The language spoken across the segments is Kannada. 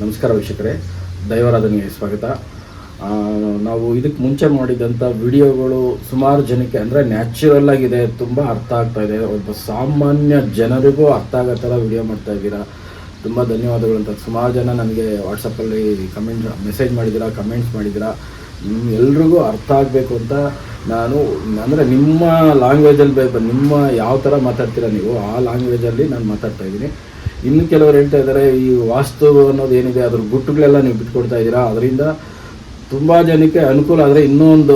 ನಮಸ್ಕಾರ ವೀಕ್ಷಕರೇ, ದೈವಾರಾಧನೆಗೆ ಸ್ವಾಗತ. ನಾವು ಇದಕ್ಕೆ ಮುಂಚೆ ಮಾಡಿದಂಥ ವಿಡಿಯೋಗಳು ಸುಮಾರು ಜನಕ್ಕೆ ಅಂದರೆ ನ್ಯಾಚುರಲ್ ಆಗಿದೆ, ತುಂಬ ಅರ್ಥ ಆಗ್ತಾ ಇದೆ. ಒಬ್ಬ ಸಾಮಾನ್ಯ ಜನರಿಗೂ ಅರ್ಥ ಆಗೋ ಥರ ವಿಡಿಯೋ ಮಾಡ್ತಾ ಇದ್ದೀರಾ? ತುಂಬ ಧನ್ಯವಾದಗಳು ಅಂತ. ಸುಮಾರು ಜನ ನನಗೆ ವಾಟ್ಸಪ್ಪಲ್ಲಿ ಕಮೆಂಟ್ ಮೆಸೇಜ್ ಮಾಡಿದ್ದೀರಾ ಕಮೆಂಟ್ಸ್ ಮಾಡಿದ್ದೀರಾ? ನಿಮ್ಮ ಎಲ್ರಿಗೂ ಅರ್ಥ ಆಗಬೇಕು ಅಂತ ನಾನು, ಅಂದರೆ ನಿಮ್ಮ ಲ್ಯಾಂಗ್ವೇಜಲ್ಲಿ ಬೇಕು ನಿಮ್ಮ ಯಾವ ಥರ ಮಾತಾಡ್ತೀರಾ ನೀವು, ಆ ಲ್ಯಾಂಗ್ವೇಜಲ್ಲಿ ನಾನು ಮಾತಾಡ್ತಾ ಇದ್ದೀನಿ. ಇನ್ನು ಕೆಲವರು ಹೇಳ್ತಾ ಇದ್ದಾರೆ, ಈ ವಾಸ್ತು ಅನ್ನೋದು ಏನಿದೆ, ಅದ್ರ ಗುಟ್ಟುಗಳೆಲ್ಲ ನೀವು ಬಿಟ್ಕೊಡ್ತಾ ಇದ್ದೀರಾ? ಅದರಿಂದ ತುಂಬ ಜನಕ್ಕೆ ಅನುಕೂಲ ಆದರೆ ಇನ್ನೊಂದು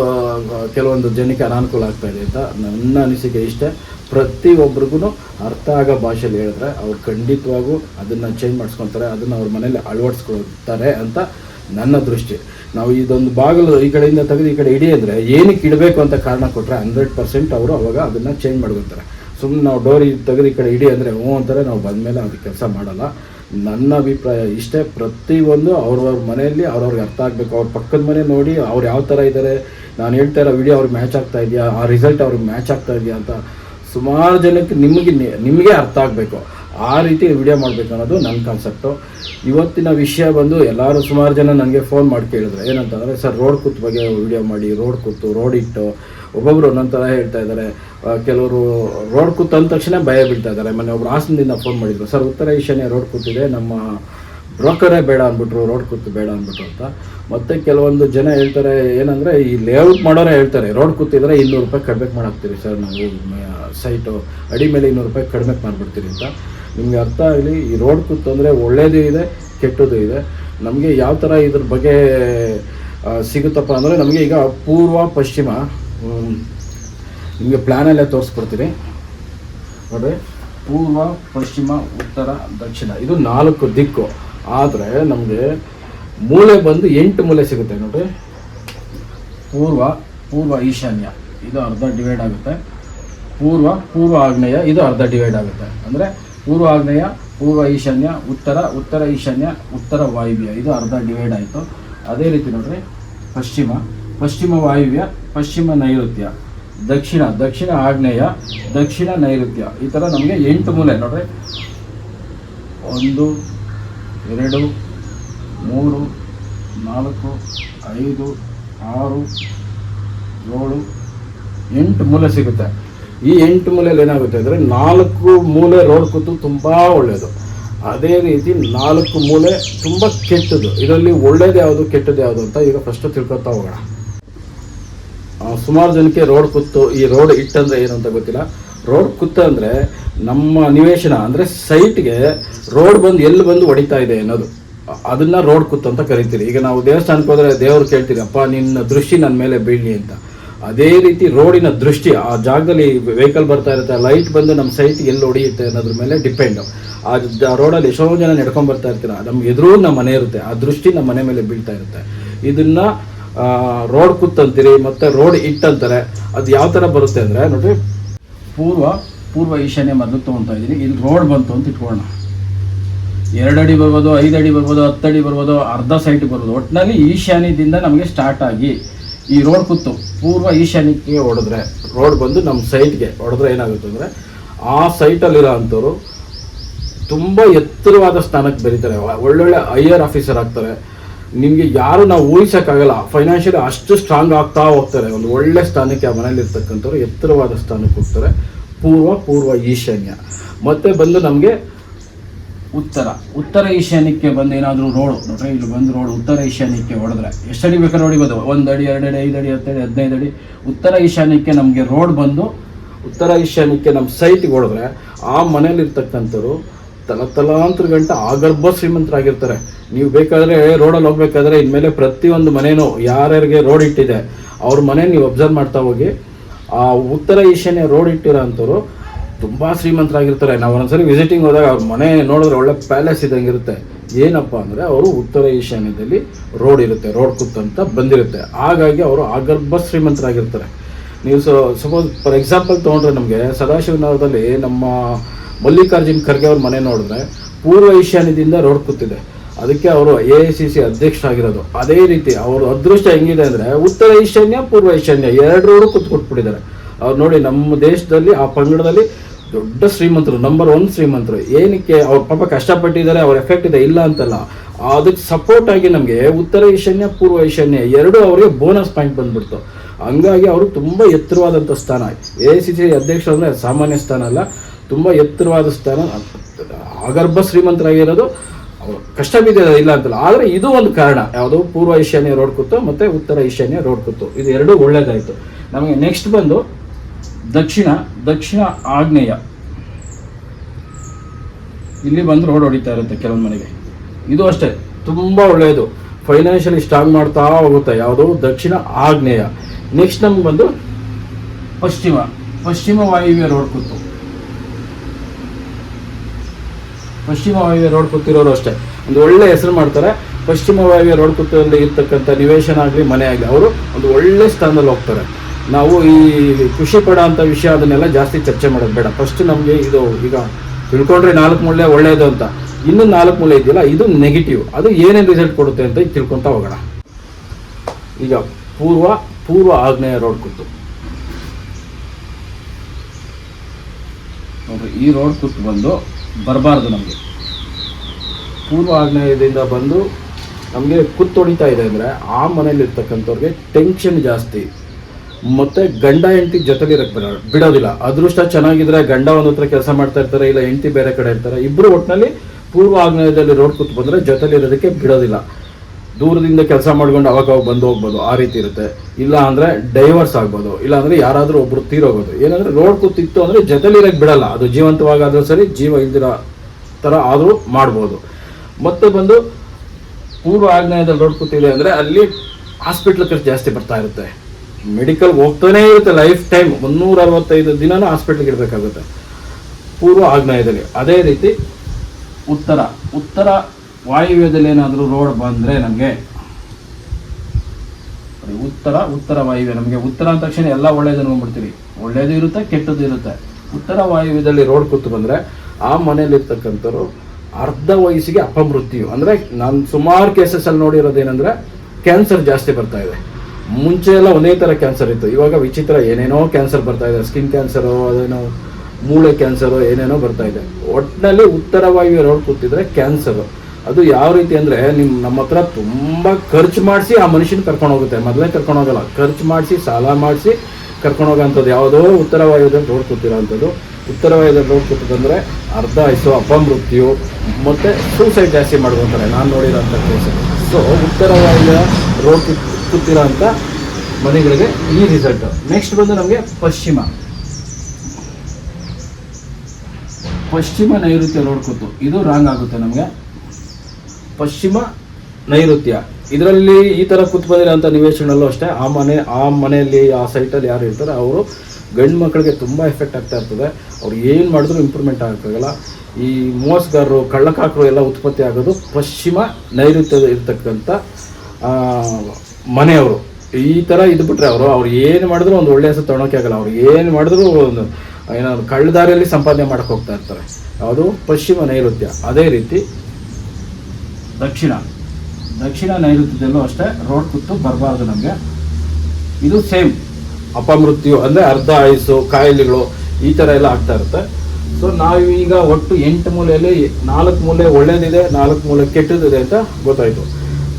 ಕೆಲವೊಂದು ಜನಕ್ಕೆ ಅನಾನುಕೂಲ ಆಗ್ತಾ ಇದೆ ಅಂತ ನನ್ನ ಅನಿಸಿಕೆ ಇಷ್ಟೇ. ಪ್ರತಿಯೊಬ್ಬರಿಗೂ ಅರ್ಥ ಆಗೋ ಭಾಷೆಯಲ್ಲಿ ಹೇಳಿದ್ರೆ ಅವ್ರು ಖಂಡಿತವಾಗೂ ಅದನ್ನು ಚೇಂಜ್ ಮಾಡಿಸ್ಕೊತಾರೆ, ಅದನ್ನು ಅವ್ರ ಮನೇಲಿ ಅಳವಡಿಸ್ಕೊಳ್ತಾರೆ ಅಂತ ನನ್ನ ದೃಷ್ಟಿ. ನಾವು ಇದೊಂದು ಬಾಗಿಲು ಈ ಕಡೆಯಿಂದ ತೆಗೆದು ಈ ಕಡೆ ಇಡಿ ಅಂದರೆ ಏನಕ್ಕೆ ಇಡಬೇಕು ಅಂತ ಕಾರಣ ಕೊಟ್ಟರೆ ಹಂಡ್ರೆಡ್ ಪರ್ಸೆಂಟ್ ಅವರು ಅವಾಗ ಅದನ್ನು ಚೇಂಜ್ ಮಾಡ್ಕೊತಾರೆ. ಸುಮ್ಮನೆ ನಾವು ಡೋರಿ ತೆಗೆದು ಈ ಕಡೆ ಇಡಿ ಅಂದರೆ, ಹ್ಞೂ ಅಂತಾರೆ, ನಾವು ಬಂದಮೇಲೆ ಅದು ಕೆಲಸ ಮಾಡಲ್ಲ. ನನ್ನ ಅಭಿಪ್ರಾಯ ಇಷ್ಟೇ, ಪ್ರತಿಯೊಂದು ಅವ್ರವ್ರ ಮನೆಯಲ್ಲಿ ಅವ್ರವ್ರಿಗೆ ಅರ್ಥ ಆಗಬೇಕು. ಅವ್ರ ಪಕ್ಕದ ಮನೆ ನೋಡಿ ಅವ್ರು ಯಾವ ಥರ ಇದ್ದಾರೆ. ನಾನು ಹೇಳ್ತಾ ಇರೋ ವಿಡಿಯೋ ಅವ್ರಿಗೆ ಮ್ಯಾಚ್ ಆಗ್ತಾ ಇದೆಯಾ? ಆ ರಿಸಲ್ಟ್ ಅವ್ರಿಗೆ ಮ್ಯಾಚ್ ಆಗ್ತಾ ಇದೆಯಾ ಅಂತ ಸುಮಾರು ಜನಕ್ಕೆ ನಿಮಗೆ ನಿಮಗೆ ಅರ್ಥ ಆಗಬೇಕು. ಆ ರೀತಿ ವಿಡಿಯೋ ಮಾಡಬೇಕು ಅನ್ನೋದು ನನ್ನ ಕಾನ್ಸೆಪ್ಟು ಇವತ್ತಿನ ವಿಷಯ ಬಂದು ಎಲ್ಲರೂ ಸುಮಾರು ಜನ ನನಗೆ ಫೋನ್ ಮಾಡಿ ಕೇಳಿದ್ರು. ಏನಂತಂದರೆ, ಸರ್ ರೋಡ್ ಕೂತ್ ಬಗ್ಗೆ ವಿಡಿಯೋ ಮಾಡಿ ರೋಡ್ ಕೂತು ರೋಡ್ ಇಟ್ಟು ಒಬ್ಬೊಬ್ಬರು ಒಂದೊಂದು ಥರ ಹೇಳ್ತಾ ಇದ್ದಾರೆ. ಕೆಲವರು ರೋಡ್ ಕೂತ್ ಅಂದ ತಕ್ಷಣ ಭಯ ಬೀಳ್ತಾ ಇದ್ದಾರೆ. ಮೊನ್ನೆ ಒಬ್ರು ಹಾಸನದಿಂದ ಫೋನ್ ಮಾಡಿದ್ರು. ಸರ್, ಉತ್ತರ ಈಶಾನ್ಯ ರೋಡ್ ಕೂತಿದೆ. ನಮ್ಮ ಬ್ರೋಕರೇ ಬೇಡ ಅಂದ್ಬಿಟ್ರು. ರೋಡ್ ಕೂತು ಬೇಡ ಅಂದ್ಬಿಟ್ರು ಅಂತ. ಮತ್ತೆ ಕೆಲವೊಂದು ಜನ ಹೇಳ್ತಾರೆ, ಏನಂದರೆ, ಈ ಲೇಔಟ್ ಮಾಡೋರೇ ಹೇಳ್ತಾರೆ. ರೋಡ್ ಕೂತಿದ್ರೆ ಇನ್ನೂರು ರೂಪಾಯಿ ಕಡಿಮೆ ಮಾಡಾಕ್ತೀರಿ ಸರ್. ನಾವು ಸೈಟು ಅಡಿ ಮೇಲೆ ಇನ್ನೂರು ರೂಪಾಯಿ ಕಡಿಮೆ ಮಾಡಿಬಿಡ್ತೀರಿ ಅಂತ. ನಿಮಗೆ ಅರ್ಥ ಆಗಲಿ, ಈ ರೋಡ್ ಕೂತು ಅಂದರೆ ಒಳ್ಳೇದು ಇದೆ, ಕೆಟ್ಟದ್ದು ಇದೆ. ನಮಗೆ ಯಾವ ಥರ ಇದ್ರ ಬಗ್ಗೆ ಸಿಗುತ್ತಪ್ಪ ಅಂದರೆ, ನಮಗೆ ಈಗ ಪೂರ್ವ ಪಶ್ಚಿಮ ನಿಮಗೆ ಪ್ಲ್ಯಾನಲ್ಲೇ ತೋರಿಸ್ಕೊಡ್ತೀನಿ. ನೋಡ್ರಿ ಪೂರ್ವ, ಪಶ್ಚಿಮ, ಉತ್ತರ, ದಕ್ಷಿಣ, ಇದು ನಾಲ್ಕು ದಿಕ್ಕು. ಆದರೆ ನಮಗೆ ಮೂಲೆ ಬಂದು ಎಂಟು ಮೂಲೆ ಸಿಗುತ್ತೆ ನೋಡ್ರಿ ಪೂರ್ವ ಪೂರ್ವ ಈಶಾನ್ಯ, ಇದು ಅರ್ಧ ಡಿವೈಡ್ ಆಗುತ್ತೆ. ಪೂರ್ವ ಪೂರ್ವ ಆಗ್ನೇಯ, ಇದು ಅರ್ಧ ಡಿವೈಡ್ ಆಗುತ್ತೆ. ಅಂದರೆ ಪೂರ್ವ ಆಗ್ನೇಯ, ಪೂರ್ವ ಈಶಾನ್ಯ, ಉತ್ತರ ಉತ್ತರ ಈಶಾನ್ಯ, ಉತ್ತರ ವಾಯುವ್ಯ, ಇದು ಅರ್ಧ ಡಿವೈಡ್ ಆಯಿತು. ಅದೇ ರೀತಿ ನೋಡ್ರಿ, ಪಶ್ಚಿಮ ಪಶ್ಚಿಮ ವಾಯುವ್ಯ ಪಶ್ಚಿಮ ನೈಋತ್ಯ, ದಕ್ಷಿಣ ದಕ್ಷಿಣ ಆಗ್ನೇಯ, ದಕ್ಷಿಣ ನೈಋತ್ಯ. ಈ ಥರ ನಮಗೆ ಎಂಟು ಮೂಲೆ ನೋಡ್ರಿ. ಒಂದು, ಎರಡು, ಮೂರು, ನಾಲ್ಕು, ಐದು, ಆರು, ಏಳು, ಎಂಟು ಮೂಲೆ ಸಿಗುತ್ತೆ. ಈ ಎಂಟು ಮೂಲೆಯಲ್ಲಿ ಏನಾಗುತ್ತೆ ಅಂದರೆ ನಾಲ್ಕು ಮೂಲೆ ರೋಡ್ ಕೂತು ತುಂಬ ಒಳ್ಳೆಯದು ಅದೇ ರೀತಿ ನಾಲ್ಕು ಮೂಲೆ ತುಂಬ ಕೆಟ್ಟದ್ದು. ಇದರಲ್ಲಿ ಒಳ್ಳೇದು ಯಾವುದು, ಕೆಟ್ಟದ್ದು ಯಾವುದು ಅಂತ ಈಗ ಫಸ್ಟ್ ತಿಳ್ಕೊತಾ ಹೋಗೋಣ. ಸುಮಾರು ಜನಕ್ಕೆ ರೋಡ್ ಕುತ್ತು, ಈ ರೋಡ್ ಇಟ್ಟಂದ್ರೆ ಏನು ಅಂತ ಗೊತ್ತಿಲ್ಲ. ರೋಡ್ ಕುತ್ತ ಅಂದ್ರೆ ನಮ್ಮ ನಿವೇಶನ ಅಂದ್ರೆ ಸೈಟ್ಗೆ ರೋಡ್ ಬಂದು ಎಲ್ಲಿ ಬಂದು ಹೊಡಿತಾ ಇದೆ ಅನ್ನೋದು. ಅದನ್ನು ರೋಡ್ ಕುತ್ತು ಅಂತ ಕರಿತೀರಿ. ಈಗ ನಾವು ದೇವಸ್ಥಾನಕ್ಕೆ ಹೋದ್ರೆ ದೇವ್ರು ಕೇಳ್ತೀರಿ, ಅಪ್ಪ, ನಿನ್ನ ದೃಷ್ಟಿ ನನ್ನ ಮೇಲೆ ಬೀಳಲಿ ಅಂತ. ಅದೇ ರೀತಿ ರೋಡಿನ ದೃಷ್ಟಿ, ಆ ಜಾಗದಲ್ಲಿ ವೆಹಿಕಲ್ ಬರ್ತಾ ಇರುತ್ತೆ ಲೈಟ್ ಬಂದು ನಮ್ಮ ಸೈಟ್ ಎಲ್ಲಿ ಹೊಡೆಯುತ್ತೆ ಅನ್ನೋದ್ರ ಮೇಲೆ ಡಿಪೆಂಡ್ ಆ ರೋಡಲ್ಲಿ ಎಷ್ಟೋ ಜನ ನಡ್ಕೊಂಡ್ ಬರ್ತಾ ಇರ್ತೀರ. ನಮ್ಮ ಎದುರು ನಮ್ಮ ಮನೆ ಇರುತ್ತೆ. ಆ ದೃಷ್ಟಿ ನಮ್ಮ ಮನೆ ಮೇಲೆ ಬೀಳ್ತಾ ಇರುತ್ತೆ. ಇದನ್ನ ರೋಡ್ ಕುತ್ತಂತೀರಿ, ಮತ್ತು ರೋಡ್ ಇಟ್ಟಂತಾರೆ, ಅದು ಯಾವ ಥರ ಬರುತ್ತೆ ಅಂದರೆ ನೋಡ್ರಿ. ಪೂರ್ವ ಪೂರ್ವ ಈಶಾನ್ಯ ಮೊದಲು ತೊಗೊತಾ ಇದ್ದೀನಿ. ಇಲ್ಲಿ ರೋಡ್ ಬಂತು ಅಂತ ಇಟ್ಕೊಳ್ಳೋಣ. ಎರಡು ಅಡಿ ಬರ್ಬೋದು ಐದು ಅಡಿ ಬರ್ಬೋದು ಹತ್ತು ಅಡಿ ಬರ್ಬೋದು, ಅರ್ಧ ಸೈಟ್ ಬರ್ಬೋದು. ಒಟ್ಟಿನಲ್ಲಿ ಈಶಾನ್ಯದಿಂದ ನಮಗೆ ಸ್ಟಾರ್ಟ್ ಆಗಿ ಈ ರೋಡ್ ಕುತ್ತು. ಪೂರ್ವ ಈಶಾನ್ಯಕ್ಕೆ ಹೊಡೆದ್ರೆ, ರೋಡ್ ಬಂದು ನಮ್ಮ ಸೈಟ್ಗೆ ಹೊಡೆದ್ರೆ ಏನಾಗುತ್ತೆ ಅಂದರೆ, ಆ ಸೈಟಲ್ಲಿರೋ ಅಂಥವ್ರು ತುಂಬ ಎತ್ತರವಾದ ಸ್ಥಾನಕ್ಕೆ ಬೆರೀತಾರೆ. ಒಳ್ಳೊಳ್ಳೆ ಐಯರ್ ಆಫೀಸರ್ ಆಗ್ತಾರೆ. ನಿಮಗೆ ಯಾರು ನಾವು ಊಹಿಸೋಕ್ಕಾಗಲ್ಲ. ಫೈನಾನ್ಷಿಯಲಿ ಅಷ್ಟು ಸ್ಟ್ರಾಂಗ್ ಆಗ್ತಾ ಹೋಗ್ತಾರೆ. ಒಂದು ಒಳ್ಳೆ ಸ್ಥಾನಕ್ಕೆ ಆ ಮನೇಲಿ ಇರ್ತಕ್ಕಂಥವ್ರು ಎತ್ತರವಾದ ಸ್ಥಾನಕ್ಕೆ ಹೋಗ್ತಾರೆ. ಪೂರ್ವ ಪೂರ್ವ ಈಶಾನ್ಯ. ಮತ್ತೆ ಬಂದು ನಮಗೆ ಉತ್ತರ. ಉತ್ತರ ಈಶಾನ್ಯಕ್ಕೆ ಬಂದು ಏನಾದರೂ ರೋಡ್. ನೋಡ್ರಿ ಇಲ್ಲಿ ಬಂದು ರೋಡ್ ಉತ್ತರ ಈಶಾನ್ಯಕ್ಕೆ ಹೊಡೆದ್ರೆ. ಎಷ್ಟು ಅಡಿ ಬೇಕಾದ್ರೆ ಹೊಡಿಬೋದು. ಒಂದು ಅಡಿ ಎರಡು ಅಡಿ ಐದು ಅಡಿ ಹತ್ತು ಅಡಿ ಹದಿನೈದು ಅಡಿ. ಉತ್ತರ ಈಶಾನ್ಯಕ್ಕೆ ನಮಗೆ ರೋಡ್ ಬಂದು ಉತ್ತರ ಈಶಾನ್ಯಕ್ಕೆ ನಮ್ಮ ಸೈಟ್ಗೆ ಹೊಡೆದ್ರೆ ಆ ಮನೇಲಿರ್ತಕ್ಕಂಥವ್ರು ತಲ ತಲಾಂತರ ಗಂಟ ಆಗರ್ಭ ಶ್ರೀಮಂತರಾಗಿರ್ತಾರೆ. ನೀವು ಬೇಕಾದ್ರೆ ರೋಡಲ್ಲಿ ಹೋಗ್ಬೇಕಾದ್ರೆ ಇನ್ಮೇಲೆ ಪ್ರತಿಯೊಂದು ಮನೇನೂ ಯಾರ್ಯಾರಿಗೆ ರೋಡ್ ಇಟ್ಟಿದೆ, ಅವ್ರ ಮನೆ ನೀವು ಅಬ್ಸರ್ವ್ ಮಾಡ್ತಾ ಹೋಗಿ. ಆ ಉತ್ತರ ಈಶಾನ್ಯ ರೋಡ್ ಇಟ್ಟಿರೋ ಅಂಥವ್ರು ತುಂಬ ಶ್ರೀಮಂತರಾಗಿರ್ತಾರೆ. ನಾವು ಒಂದ್ಸರಿ ವಿಸಿಟಿಂಗ್ ಹೋದಾಗ ಅವ್ರ ಮನೆ ನೋಡಿದ್ರೆ ಒಳ್ಳೆ ಪ್ಯಾಲೇಸ್ ಇದ್ದಂಗೆ ಇರುತ್ತೆ. ಏನಪ್ಪ ಅಂದರೆ ಅವರು ಉತ್ತರ ಈಶಾನ್ಯದಲ್ಲಿ ರೋಡ್ ಇರುತ್ತೆ, ರೋಡ್ ಕುತ್ತಂತ ಬಂದಿರುತ್ತೆ. ಹಾಗಾಗಿ ಅವರು ಆಗರ್ಭ ಶ್ರೀಮಂತರಾಗಿರ್ತಾರೆ. ನೀವು ಸೊ ಸಪೋಸ್ ಫಾರ್ ಎಕ್ಸಾಂಪಲ್ ತೊಗೊಂಡ್ರೆ ನಮಗೆ ಸದಾಶಿವನಗರದಲ್ಲಿ ನಮ್ಮ ಮಲ್ಲಿಕಾರ್ಜುನ್ ಖರ್ಗೆ ಅವ್ರ ಮನೆ ನೋಡಿದ್ರೆ ಪೂರ್ವ ಈಶಾನ್ಯದಿಂದ ರೋಡ್ ಕೂತಿದೆ. ಅದಕ್ಕೆ ಅವರು ಎ ಐ ಸಿ ಸಿ ಅಧ್ಯಕ್ಷರಾಗಿರೋದು. ಅದೇ ರೀತಿ ಅವರು ಅದೃಷ್ಟ ಹೆಂಗಿದೆ ಅಂದರೆ ಉತ್ತರ ಈಶಾನ್ಯ ಪೂರ್ವ ಈಶಾನ್ಯ ಎರಡರವರು ಕೂತ್ಕೊಟ್ಬಿಟ್ಟಿದ್ದಾರೆ. ಅವ್ರು ನೋಡಿ ನಮ್ಮ ದೇಶದಲ್ಲಿ, ಆ ಪಂಗಡದಲ್ಲಿ ದೊಡ್ಡ ಶ್ರೀಮಂತರು ನಂಬರ್ ಒನ್ ಶ್ರೀಮಂತರು. ಏನಕ್ಕೆ ಅವ್ರ ಪಾಪ ಕಷ್ಟಪಟ್ಟಿದ್ದಾರೆ, ಅವ್ರ ಎಫೆಕ್ಟ್ ಇದೆ, ಇಲ್ಲ ಅಂತಲ್ಲ. ಅದಕ್ಕೆ ಸಪೋರ್ಟ್ ಆಗಿ ನಮಗೆ ಉತ್ತರ ಈಶಾನ್ಯ ಪೂರ್ವ ಈಶಾನ್ಯ ಎರಡು ಅವರಿಗೆ ಬೋನಸ್ ಪಾಯಿಂಟ್ ಬಂದ್ಬಿಡ್ತು. ಹಂಗಾಗಿ ಅವರು ತುಂಬ ಎತ್ತರವಾದಂಥ ಸ್ಥಾನ. ಎ ಸಿ ಸಿ ಅಧ್ಯಕ್ಷ ಅಂದರೆ ಸಾಮಾನ್ಯ ಸ್ಥಾನ ಅಲ್ಲ. ತುಂಬ ಎತ್ತರವಾದ ಸ್ಥಾನ. ಅಗರ್ಭ ಶ್ರೀಮಂತರಾಗಿರೋದು ಕಷ್ಟ ಬಿದ್ದಿದೆ, ಇಲ್ಲ ಅಂತಲ್ಲ. ಆದರೆ ಇದು ಒಂದು ಕಾರಣ. ಯಾವುದು ಪೂರ್ವ ಈಶಾನ್ಯ ರೋಡ್ ಕೂತು, ಮತ್ತು ಉತ್ತರ ಈಶಾನ್ಯ ರೋಡ್ ಕೂತು. ಇದು ಎರಡೂ ಒಳ್ಳೆಯದಾಯಿತು ನಮಗೆ ನೆಕ್ಸ್ಟ್ ಬಂದು ದಕ್ಷಿಣ ದಕ್ಷಿಣ ಆಗ್ನೇಯ. ಇಲ್ಲಿ ಬಂದು ರೋಡ್ ಹೊಡಿತಾ ಇರುತ್ತೆ ಕೆಲವೊಂದು ಮನೆಗೆ. ಇದು ಅಷ್ಟೇ, ತುಂಬ ಒಳ್ಳೆಯದು ಫೈನಾನ್ಷಿಯಲಿ ಸ್ಟ್ರಾಂಗ್ ಮಾಡ್ತಾ ಹೋಗುತ್ತೆ, ಯಾವುದು ದಕ್ಷಿಣ ಆಗ್ನೇಯ. ನೆಕ್ಸ್ಟ್ ನಮ್ಗೆ ಬಂದು ಪಶ್ಚಿಮ. ಪಶ್ಚಿಮ ವಾಯುವ್ಯ ರೋಡ್ ಕೂತು. ಪಶ್ಚಿಮ ವಾಯುವ್ಯ ರೋಡ್ ಕೂತಿರೋರು ಅಷ್ಟೇ. ಒಂದು ಒಳ್ಳೆ ಹೆಸರು ಮಾಡ್ತಾರೆ. ಪಶ್ಚಿಮ ವಾಯುವ್ಯ ರೋಡ್ ಕೂತಲ್ಲಿ ಇರ್ತಕ್ಕಂಥ ನಿವೇಶನ ಆಗಲಿ, ಮನೆ ಆಗಲಿ, ಅವರು ಒಂದು ಒಳ್ಳೆ ಸ್ಥಾನದಲ್ಲಿ ಹೋಗ್ತಾರೆ. ನಾವು ಈ ಖುಷಿ ಪಡೋ ಅಂಥ ವಿಷಯ ಅದನ್ನೆಲ್ಲ ಜಾಸ್ತಿ ಚರ್ಚೆ ಮಾಡೋದು ಬೇಡ. ಫಸ್ಟ್ ನಮಗೆ ಇದು ಈಗ ತಿಳ್ಕೊಂಡ್ರೆ ನಾಲ್ಕು ಮೂಲೆ ಒಳ್ಳೆಯದು ಅಂತ. ಇನ್ನು ನಾಲ್ಕು ಮೂಲೆ ಇದೆಯಲ್ಲ, ಇದು ನೆಗೆಟಿವ್ ಅದು ಏನೇನು ರಿಸಲ್ಟ್ ಕೊಡುತ್ತೆ ಅಂತ ತಿಳ್ಕೊತಾ ಹೋಗೋಣ. ಈಗ ಪೂರ್ವ ಪೂರ್ವ ಆಗ್ನೇಯ ರೋಡ್ ಕೂತು. ನೋಡ್ರಿ, ಈ ರೋಡ್ ಕೂತು ಬಂದು ಬರಬಾರ್ದು ನಮಗೆ. ಪೂರ್ವ ಆಗ್ನೇಯದಿಂದ ಬಂದು ನಮಗೆ ಕುತ್ತೊಡಿತಾ ಇದೆ ಅಂದರೆ ಆ ಮನೇಲಿರ್ತಕ್ಕಂಥವ್ರಿಗೆ ಟೆನ್ಷನ್ ಜಾಸ್ತಿ. ಮತ್ತು ಗಂಡ ಹೆಂಡತಿ ಜೊತೆಲಿರಕ್ಕೆ ಬರ ಬಿಡೋದಿಲ್ಲ. ಅದೃಷ್ಟ ಚೆನ್ನಾಗಿದ್ರೆ ಗಂಡ ಒಂದು ಹತ್ರ ಕೆಲಸ ಮಾಡ್ತಾ ಇರ್ತಾರೆ, ಇಲ್ಲ ಹೆಂಡತಿ ಬೇರೆ ಕಡೆ ಇರ್ತಾರೆ. ಇಬ್ಬರು ಒಟ್ಟಿನಲ್ಲಿ ಪೂರ್ವ ಆಗ್ನೇಯದಲ್ಲಿ ರೋಡ್ ಕೂತ್ ಬಂದರೆ ಜೊತೆಲಿರೋದಕ್ಕೆ ಬಿಡೋದಿಲ್ಲ. ದೂರದಿಂದ ಕೆಲಸ ಮಾಡ್ಕೊಂಡು ಅವಾಗ ಅವಾಗ ಬಂದು ಹೋಗ್ಬೋದು, ಆ ರೀತಿ ಇರುತ್ತೆ. ಇಲ್ಲ ಅಂದರೆ ಡೈವರ್ಸ್ ಆಗ್ಬೋದು, ಇಲ್ಲ ಅಂದರೆ ಯಾರಾದರೂ ಒಬ್ರು ತೀರೋಗೋದು. ಏನಂದರೆ ರೋಡ್ ಕೂತಿತ್ತು ಅಂದರೆ ಜೊತೆಲಿರಕ್ಕೆ ಬಿಡಲ್ಲ. ಅದು ಜೀವಂತವಾಗಾದರೂ ಸರಿ, ಜೀವ ಇಲ್ದಿರೋ ಥರ ಆದರೂ ಮಾಡ್ಬೋದು. ಮತ್ತೆ ಬಂದು ಪೂರ್ವ ಆಗ್ನೇಯದಲ್ಲಿ ರೋಡ್ ಕೂತಿದೆ ಅಂದರೆ ಅಲ್ಲಿ ಹಾಸ್ಪಿಟ್ಲ್ ಖರ್ಚು ಜಾಸ್ತಿ ಬರ್ತಾ ಇರುತ್ತೆ. ಮೆಡಿಕಲ್ ಹೋಗ್ತಾನೇ ಇರುತ್ತೆ ಲೈಫ್ ಟೈಮ್ ಮುನ್ನೂರ ಅರವತ್ತೈದು ದಿನನೂ ಹಾಸ್ಪಿಟ್ಲಿಗೆ ಇರಬೇಕಾಗುತ್ತೆ ಪೂರ್ವ ಆಗ್ನೇಯದಲ್ಲಿ. ಅದೇ ರೀತಿ ಉತ್ತರ. ಉತ್ತರ ವಾಯುವ್ಯದಲ್ಲಿ ಏನಾದರೂ ರೋಡ್ ಬಂದರೆ ನಮಗೆ ಉತ್ತರ ಉತ್ತರ ವಾಯುವ್ಯ. ನಮಗೆ ಉತ್ತರ ಅಂದ ತಕ್ಷಣ ಎಲ್ಲ ಒಳ್ಳೇದು ನೋಡ್ಬಿಡ್ತೀವಿ. ಒಳ್ಳೇದು ಇರುತ್ತೆ, ಕೆಟ್ಟದ್ದು ಇರುತ್ತೆ. ಉತ್ತರ ವಾಯುವ್ಯದಲ್ಲಿ ರೋಡ್ ಕೂತು ಬಂದರೆ ಆ ಮನೆಯಲ್ಲಿರ್ತಕ್ಕಂಥವ್ರು ಅರ್ಧ ವಯಸ್ಸಿಗೆ ಅಪಮೃತ್ಯು ಅಂದರೆ ನಾನು ಸುಮಾರು ಕೇಸಸಲ್ಲಿ ನೋಡಿರೋದೇನೆಂದರೆ ಕ್ಯಾನ್ಸರ್ ಜಾಸ್ತಿ ಬರ್ತಾ ಇದೆ. ಮುಂಚೆ ಎಲ್ಲ ಒಂದೇ ಥರ ಕ್ಯಾನ್ಸರ್ ಇತ್ತು. ಇವಾಗ ವಿಚಿತ್ರ ಏನೇನೋ ಕ್ಯಾನ್ಸರ್ ಬರ್ತಾ ಇದೆ. ಸ್ಕಿನ್ ಕ್ಯಾನ್ಸರು ಅದೇನೋ ಮೂಳೆ ಕ್ಯಾನ್ಸರು ಏನೇನೋ ಬರ್ತಾ ಇದೆ. ಒಟ್ಟಿನಲ್ಲಿ ಉತ್ತರ ರೋಡ್ ಕೂತಿದ್ರೆ ಕ್ಯಾನ್ಸರು ಅದು ಯಾವ ರೀತಿ ಅಂದರೆ ನಿಮ್ಮ ನಮ್ಮ ಹತ್ರ ತುಂಬ ಖರ್ಚು ಮಾಡಿಸಿ ಆ ಮನುಷ್ಯನ ಕರ್ಕೊಂಡು ಹೋಗುತ್ತೆ. ಮೊದಲೇ ಕರ್ಕೊಂಡು ಹೋಗಲ್ಲ. ಖರ್ಚು ಮಾಡಿಸಿ, ಸಾಲ ಮಾಡಿಸಿ ಕರ್ಕೊಂಡು ಹೋಗೋಂಥದ್ದು ಯಾವುದೋ ಉತ್ತರ ವಾಯುದಲ್ಲಿ ರೋಡ್ ಅಂಥದ್ದು ಉತ್ತರ ವಾಯುದಲ್ಲಿ ರೋಡ್ ಅರ್ಧ ಆಯಿಸು ಅಪಮೃತ್ಯು ಮತ್ತು ಸೂಸೈಡ್ ಜಾಸ್ತಿ ಮಾಡ್ಕೊತಾರೆ. ನಾನು ನೋಡಿರೋಂಥ ಕೇಸ್ ಸೊ ಉತ್ತರ ವಾಯುವ್ಯ ರೋಡ್ ಕೂತಿರೋ ಅಂಥ ಮನೆಗಳಿಗೆ ಈ ರಿಸಲ್ಟ್ ನೆಕ್ಸ್ಟ್ ಬಂದು ನಮಗೆ ಪಶ್ಚಿಮ. ಪಶ್ಚಿಮ ನೈಋತ್ಯ ರೋಡ್ ಕೂತು ಇದು ರಾಂಗ್ ಆಗುತ್ತೆ ನಮಗೆ. ಪಶ್ಚಿಮ ನೈಋತ್ಯ. ಇದರಲ್ಲಿ ಈ ಥರ ಕೂತ್ ಬಂದಿರೋಂಥ ನಿವೇಶನಲ್ಲೂ ಅಷ್ಟೇ, ಆ ಮನೆ, ಆ ಮನೆಯಲ್ಲಿ, ಆ ಸೈಟಲ್ಲಿ ಯಾರು ಇರ್ತಾರೆ ಅವರು ಗಂಡು ಮಕ್ಕಳಿಗೆ ತುಂಬ ಎಫೆಕ್ಟ್ ಆಗ್ತಾ ಇರ್ತದೆ. ಅವ್ರು ಏನು ಮಾಡಿದ್ರು ಇಂಪ್ರೂವ್ಮೆಂಟ್ ಆಗೋಕ್ಕಾಗಲ್ಲ. ಈ ಮೋಸಗಾರರು ಕಳ್ಳಕಾಕರು ಎಲ್ಲ ಉತ್ಪತ್ತಿ ಆಗೋದು ಪಶ್ಚಿಮ ನೈಋತ್ಯದ ಇರ್ತಕ್ಕಂಥ ಮನೆಯವರು. ಈ ಥರ ಇದು ಬಿಟ್ರೆ ಅವರು, ಅವ್ರು ಏನು ಮಾಡಿದ್ರು ಒಂದು ಒಳ್ಳೆ ಹೆಸರು ತೊಗೊಳಕ್ಕೆ ಆಗಲ್ಲ. ಅವ್ರು ಏನು ಮಾಡಿದ್ರು ಒಂದು ಏನಾದ್ರು ಕಳ್ಳದಾರಿಯಲ್ಲಿ ಸಂಪಾದನೆ ಮಾಡಕ್ಕೆ ಹೋಗ್ತಾ ಇರ್ತಾರೆ. ಅದು ಪಶ್ಚಿಮ ನೈಋತ್ಯ. ಅದೇ ರೀತಿ ದಕ್ಷಿಣ. ದಕ್ಷಿಣ ನೈಋತ್ಯದಲ್ಲೂ ಅಷ್ಟೇ ರೋಡ್ ಕುತ್ತು ಬರಬಾರ್ದು ನಮಗೆ. ಇದು ಸೇಮ್ ಅಪಮೃತ್ಯು ಅಂದರೆ ಅರ್ಧ ಆಯುಸ್ಸು, ಕಾಯಿಲೆಗಳು ಈ ಥರ ಎಲ್ಲ ಆಗ್ತಾ ಇರುತ್ತೆ. ಸೊ ನಾವು ಈಗ ಒಟ್ಟು ಎಂಟು ಮೂಲೆಯಲ್ಲಿ ನಾಲ್ಕು ಮೂಲೆ ಒಳ್ಳೇದಿದೆ, ನಾಲ್ಕು ಮೂಲೆ ಕೆಟ್ಟದಿದೆ ಅಂತ ಗೊತ್ತಾಯಿತು.